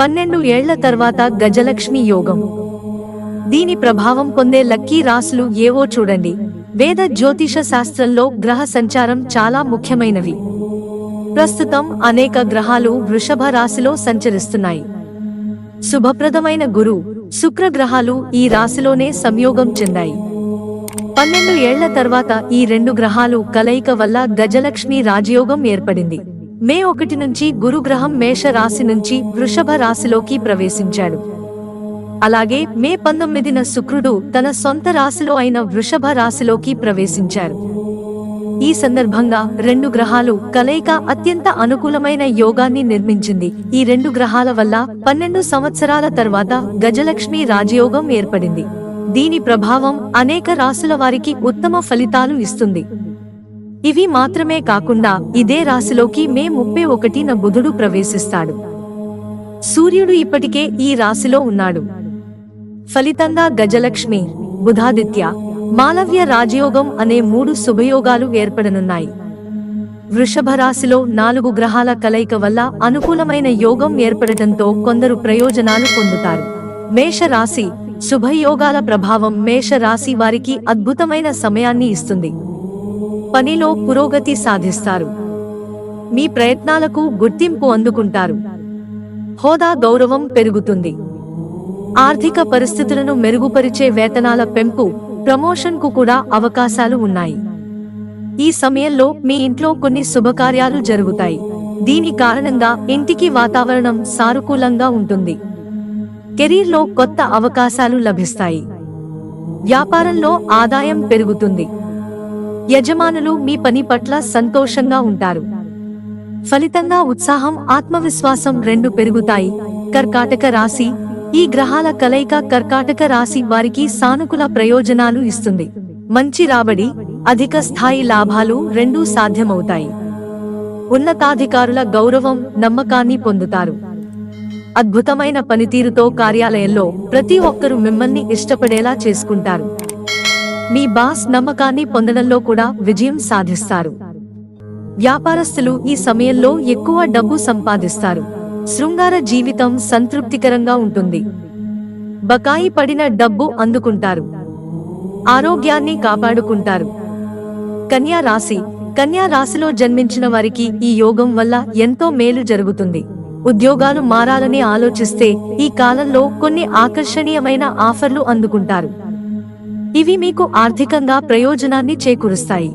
పన్నెండు ఏళ్ళ తర్వాత గజలక్ష్మి యోగం. దీని ప్రభావం పొందే లక్కీ రాసులు ఏవో చూడండి. వేద జ్యోతిష శాస్త్రంలో గ్రహ సంచారం చాలా ముఖ్యమైనవి. ప్రస్తుతం అనేక గ్రహాలు వృషభ రాశిలో సంచరిస్తున్నాయి. శుభప్రదమైన గురు శుక్ర గ్రహాలు ఈ రాశిలోనే సంయోగం చెందాయి. పన్నెండు ఏళ్ళ తర్వాత ఈ రెండు గ్రహాలు కలయిక వల్ల గజలక్ష్మి రాజయోగం ఏర్పడింది. మే ఒకటి నుంచి గురుగ్రహం మేష రాశి నుంచి వృషభ రాశిలోకి ప్రవేశించాడు. అలాగే మే పంతొమ్మిదిన శుక్రుడు తన సొంత రాశిలో అయిన వృషభ రాశిలోకి ప్రవేశించారు. ఈ సందర్భంగా రెండు గ్రహాలు కలయిక అత్యంత అనుకూలమైన యోగాన్ని నిర్మించింది. ఈ రెండు గ్రహాల వల్ల పన్నెండు సంవత్సరాల తర్వాత గజలక్ష్మి రాజయోగం ఏర్పడింది. దీని ప్రభావం అనేక రాశుల వారికి ఉత్తమ ఫలితాలు ఇస్తుంది. ఇవి మాత్రమే కాకుండా ఇదే రాశిలోకి మే ముప్పై ఒకటిన బుధుడు ప్రవేశిస్తాడు. సూర్యుడు ఇప్పటికే ఈ రాశిలో ఉన్నాడు. ఫలితంగా గజలక్ష్మి బుధాదిత్య మాలవ్య రాజయోగం అనే మూడు శుభయోగాలు ఏర్పడనున్నాయి. వృషభ రాశిలో నాలుగు గ్రహాల కలయిక వల్ల అనుకూలమైన యోగం ఏర్పడటంతో కొందరు ప్రయోజనాలు పొందుతారు. మేష రాశి శుభయోగాల ప్రభావం మేష రాశి వారికి అద్భుతమైన సమయాన్ని ఇస్తుంది. పనిలో పురోగతి సాధిస్తారు. మీ ప్రయత్నాలకు గుర్తింపు అందుకుంటారు. హోదా గౌరవం పెరుగుతుంది. ఆర్థిక పరిస్థితులను మెరుగుపరిచే వేతనాల పెంపు ప్రమోషన్కు కూడా అవకాశాలు ఉన్నాయి. ఈ సమయంలో మీ ఇంట్లో కొన్ని శుభకార్యాలు జరుగుతాయి. దీని కారణంగా ఇంటికి వాతావరణం సానుకూలంగా ఉంటుంది. కెరీర్లో కొత్త అవకాశాలు లభిస్తాయి. వ్యాపారంలో ఆదాయం పెరుగుతుంది. యజమానులు మీ పని పట్ల సంతోషంగా ఉంటారు. ఫలితంగా ఉత్సాహం ఆత్మవిశ్వాసం రెండు పెరుగుతాయి. కర్కాటక రాశి ఈ గ్రహాల కలయిక కర్కాటక రాశి వారికి సానుకూల ప్రయోజనాలు ఇస్తుంది. మంచి రాబడి అధిక స్థాయి లాభాలు రెండూ సాధ్యమవుతాయి. ఉన్నతాధికారుల గౌరవం నమ్మకాన్ని పొందుతారు. అద్భుతమైన పనితీరుతో కార్యాలయంలో ప్రతి ఒక్కరూ మిమ్మల్ని ఇష్టపడేలా చేసుకుంటారు. మీ బాస్ నమ్మకాన్ని పొందడంలో కూడా విజయం సాధిస్తారు. వ్యాపారస్తులు ఈ సమయంలో ఎక్కువ డబ్బు సంపాదిస్తారు. శృంగార జీవితం సంతృప్తికరంగా ఉంటుంది. బకాయి పడిన డబ్బు అందుకుంటారు. ఆరోగ్యాన్ని కాపాడుకుంటారు. కన్యా రాశి. కన్యా రాశిలో జన్మించిన వారికి ఈ యోగం వల్ల ఎంతో మేలు జరుగుతుంది. ఉద్యోగాలు మారాలని ఆలోచిస్తే ఈ కాలంలో కొన్ని ఆకర్షణీయమైన ఆఫర్లు అందుకుంటారు. ఇవి మీకు ఆర్థికంగా ప్రయోజనాన్ని చేకూరుస్తాయి.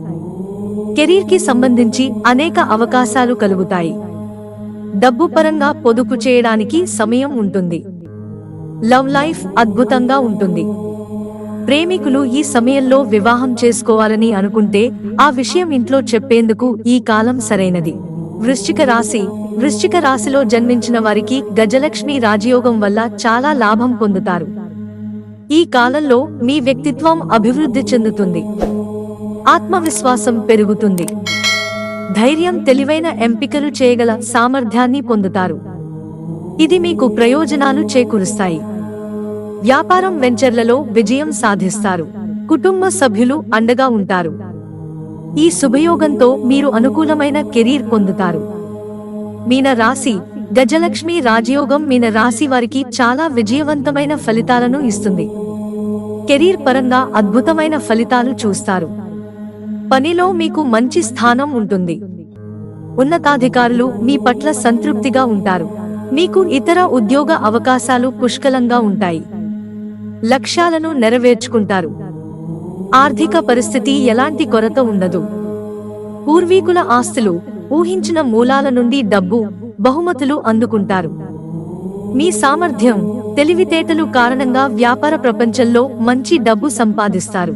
కెరీర్కి సంబంధించి అనేక అవకాశాలు కలుగుతాయి. డబ్బు పరంగా పొదుపు చేయడానికి సమయం ఉంటుంది. లవ్ లైఫ్ అద్భుతంగా ఉంటుంది. ప్రేమికులు ఈ సమయంలో వివాహం చేసుకోవాలని అనుకుంటే ఆ విషయం ఇంట్లో చెప్పేందుకు ఈ కాలం సరైనది. వృశ్చిక రాశి వృశ్చిక రాశిలో జన్మించిన వారికి గజలక్ష్మి రాజయోగం వల్ల చాలా లాభం పొందుతారు. ఈ కాలంలో మీ వ్యక్తిత్వం అభివృద్ధి చెందుతుంది. ఆత్మవిశ్వాసం పెరుగుతుంది. ధైర్యం తెలివైన ఎంపికలు చేయగల సామర్థ్యాన్ని పొందుతారు. ఇది మీకు ప్రయోజనాలు చేకూరుస్తాయి. వ్యాపారం వెంచర్లలో విజయం సాధిస్తారు. కుటుంబ సభ్యులు అండగా ఉంటారు. ఈ శుభయోగంతో మీరు అనుకూలమైన కెరీర్ పొందుతారు. మీన రాశి గజలక్ష్మి రాజయోగం మీన రాశి వారికి చాలా విజయవంతమైన ఫలితాలను ఇస్తుంది. కెరీర్ పరంగా అద్భుతమైన ఫలితాలు చూస్తారు. పనిలో మీకు మంచి స్థానం ఉంటుంది. ఉన్నతాధికారులు మీ పట్ల సంతృప్తిగా ఉంటారు. మీకు ఇతర ఉద్యోగ అవకాశాలు పుష్కలంగా ఉంటాయి. లక్ష్యాలను నెరవేర్చుకుంటారు. ఆర్థిక పరిస్థితి ఎలాంటి కొరత ఉండదు. పూర్వీకుల ఆస్తులు ఊహించిన మూలాల నుండి డబ్బు బహుమతులు అందుకుంటారు. మీ సామర్థ్యం తెలివితేటలు కారణంగా వ్యాపార ప్రపంచంలో మంచి డబ్బు సంపాదిస్తారు.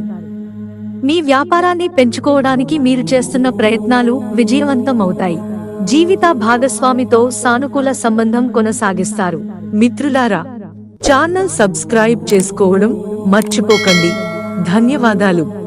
మీ వ్యాపారాన్ని పెంచుకోవడానికి మీరు చేస్తున్న ప్రయత్నాలు విజయవంతం అవుతాయి జీవిత భాగస్వామితో సానుకూల సంబంధం కొనసాగిస్తారు. మిత్రులారా ఛానల్ సబ్స్క్రైబ్ చేసుకోవడం మర్చిపోకండి. ధన్యవాదాలు.